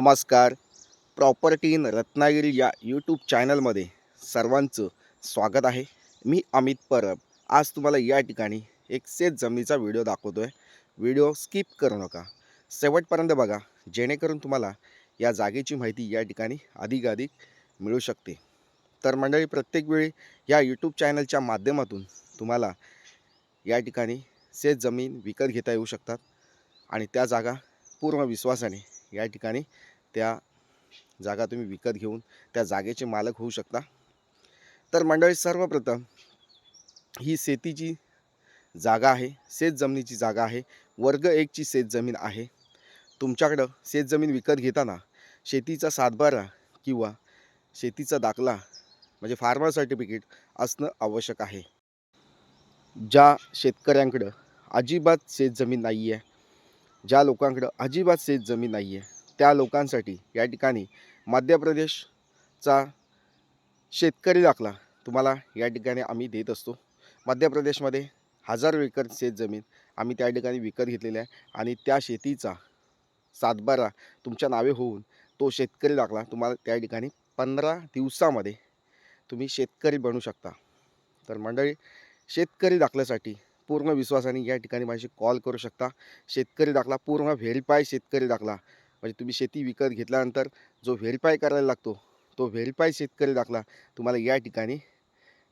नमस्कार. Property in Ratnagiri या YouTube चॅनलमध्ये सर्वांचं स्वागत आहे. मी अमित परब. आज तुम्हाला या ठिकाणी एक शेत जमिनीचा व्हिडिओ दाखवतो आहे व्हिडिओ स्किप करू नका. शेवटपर्यंत बघा जेणेकरून तुम्हाला या जागेची माहिती या ठिकाणी अधिकाधिक मिळू शकते. तर मंडळी प्रत्येक वेळी या यूट्यूब चॅनलच्या माध्यमातून तुम्हाला या ठिकाणी शेत जमीन विकत घेता येऊ शकतात. आणि त्या जागा पूर्ण विश्वासाने या ठिकाणी त्या जागा तुम्ही विकत घेऊन त्या जागेचे मालक होऊ शकता. तर मंडळी सर्वप्रथम ही शेतीची जागा आहे शेत जमिनीची जागा आहे वर्ग एकची शेत जमीन आहे. तुमच्याकडं शेत जमीन विकत घेताना शेतीचा सातबारा किंवा शेतीचा दाखला म्हणजे फार्मर सर्टिफिकेट असणं आवश्यक आहे. ज्या शेतकऱ्यांकडं अजिबात शेत जमीन नाही आहे ज्या लोकांकडं अजिबात शेत जमीन नाही आहे त्या लोकांसाठी या ठिकाणी मध्य प्रदेशचा शेतकरी दाखला तुम्हाला या ठिकाणी आम्ही देत असतो. मध्य प्रदेशमध्ये हजारो एकर शेत जमीन आम्ही त्या ठिकाणी विकत घेतलेली आहे आणि त्या शेतीचा सातबारा तुमच्या नावे होऊन तो शेतकरी दाखला तुम्हाला त्या ठिकाणी पंधरा दिवसामध्ये तुम्ही शेतकरी बनू शकता. तर मंडळी शेतकरी दाखल्यासाठी पूर्ण विश्वासाने या ठिकाणी माझी कॉल करू शकता. शेतकरी दाखला पूर्ण व्हेरीफाय शेतकरी दाखला. म्हणजे तुम्ही शेती विकत घेतल्यानंतर जो व्हेरीफाय करायला लागतो तो व्हेरीफाय शेतकरी दाखला तुम्हाला या ठिकाणी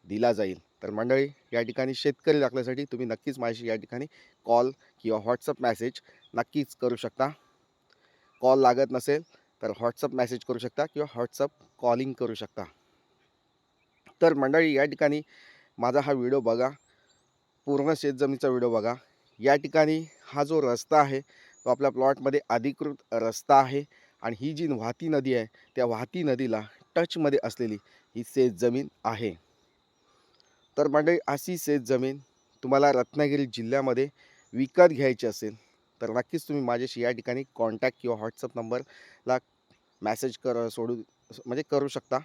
दिला जाईल. तर मंडळी या ठिकाणी शेतकरी दाखल्यासाठी तुम्ही नक्कीच माझी या ठिकाणी कॉल किंवा व्हॉट्सअप मॅसेज नक्कीच करू शकता. कॉल लागत नसेल तर व्हॉट्सअप मॅसेज करू शकता किंवा व्हॉट्सअप कॉलिंग करू शकता. तर मंडळी या ठिकाणी माझा हा व्हिडिओ बघा. पूर्ण शेतजमिनीचा व्हिडिओ बघा. या ठिकाणी हा जो रस्ता आहे तो आपल्या प्लॉटमध्ये अधिकृत रस्ता आहे आणि ही जी वाहती नदी आहे त्या वाहती नदीला टचमध्ये असलेली ही शेतजमीन आहे. तर मंडळी अशी शेतजमीन तुम्हाला रत्नागिरी जिल्ह्यामध्ये विकत घ्यायची असेल तर नक्कीच तुम्ही माझ्याशी या ठिकाणी कॉन्टॅक्ट किंवा व्हॉट्सअप नंबरला मॅसेज कर सोडू म्हणजे करू शकता.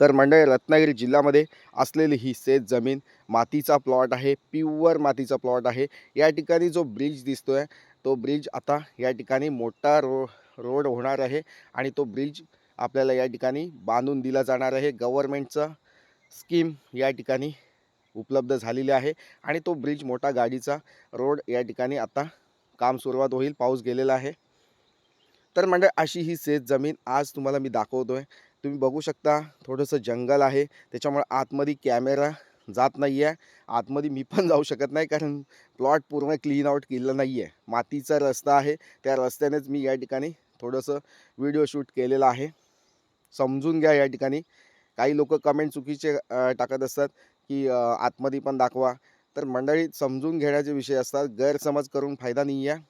तर मंडळी रत्नागिरी जिल्ह्यामध्ये असलेली ही शेत जमीन मातीचा प्लॉट आहे प्युअर मातीचा प्लॉट आहे. या ठिकाणी जो ब्रिज दिसतोय तो ब्रिज आता या ठिकाणी मोठा रो रोड होणार आहे आणि तो ब्रिज आपल्याला या ठिकाणी बांधून दिला जाणार आहे. गव्हर्मेंटचं स्कीम या ठिकाणी उपलब्ध झालेली आहे आणि तो ब्रिज मोठा गाडीचा रोड या ठिकाणी आता काम सुरुवात होईल पाऊस गेलेला आहे. तर म्हणजे अशी ही शेत जमीन आज तुम्हाला मी दाखवतो आहे तुम्ही बघू शकता थोडंसं जंगल आहे. त्याच्यामुळे आतमध्ये कॅमेरा जात नाही आहे आतमध्ये मी पण जाऊ शकत नाही कारण प्लॉट पूर्ण क्लीन आउट केलेला नाही आहे मातीचा रस्ता आहे. त्या रस्त्यानेच मी या ठिकाणी थोडंसं व्हिडिओ शूट केलेलं आहे. समजून घ्या या ठिकाणी. काही लोक कमेंट चुकीचे टाकत असतात की आतमध्ये पण दाखवा. तर मंडळी समजून घेण्याचे विषय असतात. गैरसमज करून फायदा नाही आहे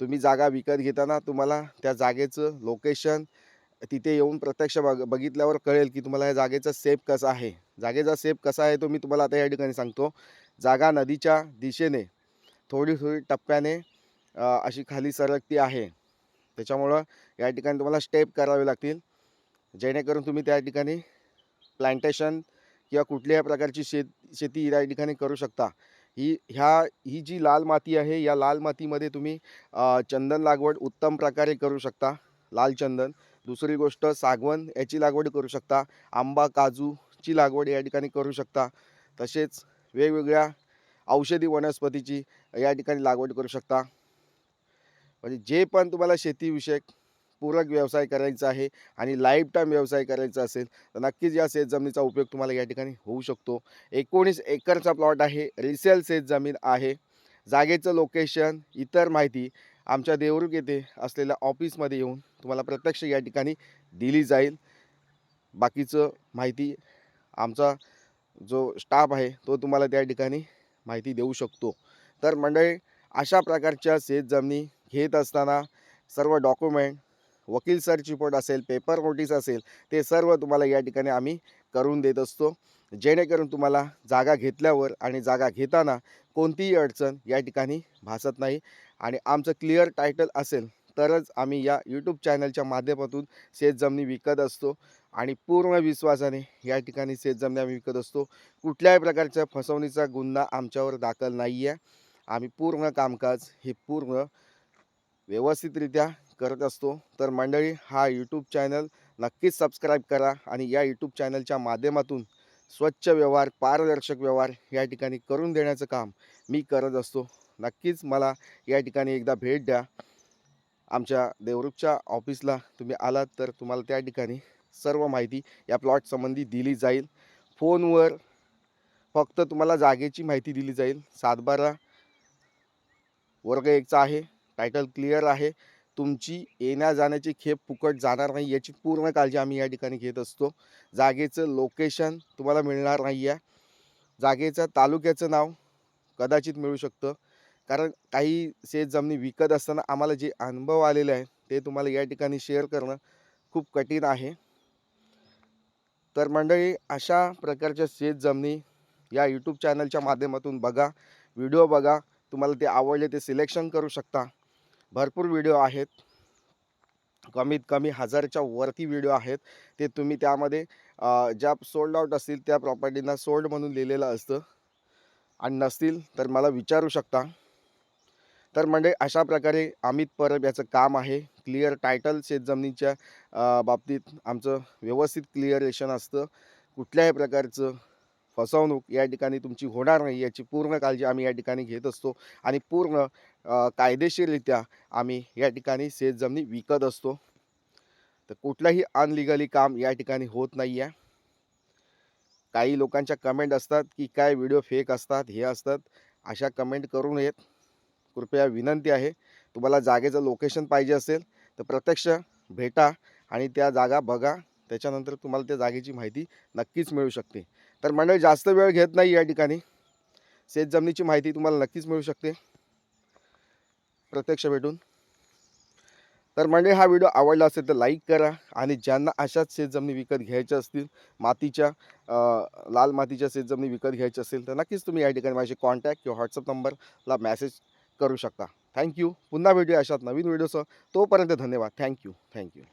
तुम्ही जागा विकत घेताना तुम्हाला त्या जागेचं लोकेशन तिथे येऊन प्रत्यक्ष बघ बघितल्यावर कळेल की तुम्हाला या जागेचा सेप कसा आहे. जागेचा सेप कसा आहे तो मी तुम्हाला आता या ठिकाणी सांगतो. जागा नदीच्या दिशेने थोडी थोडी टप्प्याने अशी खाली सरकती आहे. त्याच्यामुळं या ठिकाणी तुम्हाला स्टेप करावे लागतील. जेणेकरून तुम्ही त्या ठिकाणी प्लांटेशन किंवा कुठल्याही प्रकारची शेत शेती या ठिकाणी करू शकता. ही ह्या ही जी लाल माती आहे या लाल मातीमध्ये तुम्ही चंदन लागवड उत्तम प्रकारे करू शकता. लाल चंदन. दुसरी गोष्ट सागवण याची लागवड करू शकता. आंबा काजूची लागवड या ठिकाणी करू शकता. तसेच वेगवेगळ्या औषधी वनस्पतीची या ठिकाणी लागवड करू शकता. म्हणजे जे पण तुम्हाला शेतीविषयक पूरक व्यवसाय करायचा आहे आणि लाईफ टाईम व्यवसाय करायचा असेल तर नक्कीच या शेत जमिनीचा उपयोग तुम्हाला या ठिकाणी होऊ शकतो. एकोणीस एकरचा प्लॉट आहे रिसेल शेत जमीन आहे. जागेचं लोकेशन इतर माहिती आमच्या देवरुख येथे असलेल्या ऑफिसमध्ये येऊन तुम्हाला प्रत्यक्ष या ठिकाणी दिली जाईल. बाकीचं माहिती आमचा जो स्टाफ आहे तो तुम्हाला त्या ठिकाणी माहिती देऊ शकतो. तर मंडळी अशा प्रकारच्या शेत जमिनी घेत असताना सर्व डॉक्युमेंट वकील सर्च रिपोर्ट असेल पेपर नोटीस असेल ते सर्व तुम्हाला या ठिकाणी आम्ही करून देत असतो. जेणेकरून तुम्हाला जागा घेतल्यावर आणि जागा घेताना कोणतीही अडचण या ठिकाणी भासत नाही. आणि आमचं क्लिअर टायटल असेल तरच आम्ही या यूट्यूब चॅनलच्या माध्यमातून शेतजमिनी विकत असतो आणि पूर्ण विश्वासाने या ठिकाणी शेतजमिनी आम्ही विकत असतो. कुठल्याही प्रकारच्या फसवणीचा गुन्हा आमच्यावर दाखल नाही आहे आम्ही पूर्ण कामकाज हे पूर्ण व्यवस्थितरित्या करत असतो. तर मंडळी हा यूट्यूब चॅनल नक्कीच सबस्क्राईब करा आणि या यूट्यूब चॅनलच्या माध्यमातून स्वच्छ व्यवहार पारदर्शक व्यवहार या ठिकाणी करून देण्याचं काम मी करत असतो. नक्कीच मला या ठिकाणी एकदा भेट द्या. आमच्या देवरुखच्या ऑफिसला तुम्ही आलात तर तुम्हाला त्या ठिकाणी सर्व माहिती या प्लॉटसंबंधी दिली जाईल. फोनवर फक्त तुम्हाला जागेची माहिती दिली जाईल. सातबारा वर्ग एकचा आहे. टायटल क्लिअर आहे. तुमची येण्या जाण्याची खेप फुकट जाणार नाही याची पूर्ण काळजी आम्ही या ठिकाणी घेत असतो. जागेचं लोकेशन तुम्हाला मिळणार नाही आहे जागेचं तालुक्याचं नाव कदाचित मिळू शकतं. कारण काही शेत जमिनी विकत असताना आम्हाला जे अनुभव आलेले आहे ते तुम्हाला या ठिकाणी शेअर करणं खूप कठीण आहे. तर मंडळी अशा प्रकारच्या शेत जमिनी या यूट्यूब चॅनलच्या माध्यमातून बघा व्हिडिओ बघा तुम्हाला ते आवडले ते सिलेक्शन करू शकता. भरपूर व्हिडिओ आहेत. कमीत कमी हजारच्या वरती व्हिडिओ आहेत. ते तुम्ही त्यामध्ये ज्या सोल्ड आउट असतील त्या प्रॉपर्टींना सोल्ड म्हणून लिहिलेलं असतं. आणि नसतील तर मला विचारू शकता. तर म्हणजे अशा प्रकारे अमित परब याचं काम आहे. क्लिअर टायटल शेतजमिनीच्या बाबतीत आमचं व्यवस्थित क्लिअरेशन असतं. कुठल्याही प्रकारचं फसवणूक या ठिकाणी तुमची होणार नाही याची पूर्ण काळजी आम्ही या ठिकाणी घेत असतो. आणि पूर्ण कायदेशीररित्या आम्ही या ठिकाणी शेतजमिनी विकत असतो. तर कुठलंही अनलिगली काम या ठिकाणी होत नाही आहे काही लोकांच्या कमेंट असतात की काय व्हिडिओ फेक असतात हे असतात. अशा कमेंट करू नयेत. कृपया विनंती आहे. तुम्हाला जागेचं लोकेशन पाहिजे असेल तर प्रत्यक्ष भेटा आणि त्या जागा बघा. त्याच्यानंतर तुम्हाला त्या जागेची माहिती नक्कीच मिळू शकते. तर मंडळ जास्त वेळ घेत नाही या ठिकाणी. शेतजमिनीची माहिती तुम्हाला नक्कीच मिळू शकते. प्रत्यक्ष भेटून. तर मंडळी हा व्हिडिओ आवडला असेल तर लाईक करा आणि ज्यांना अशाच शेतजमिनी विकत घ्यायच्या असतील मातीच्या लाल मातीच्या शेतजमिनी विकत घ्यायच्या असेल तर नक्कीच तुम्ही या ठिकाणी माझे कॉन्टॅक्ट किंवा व्हॉट्सअप नंबरला मेसेज करू शकता. थँक्यू पुन्हा भेटूया अशात नवीन व्हिडिओसह तोपर्यंत धन्यवाद. Thank you thank you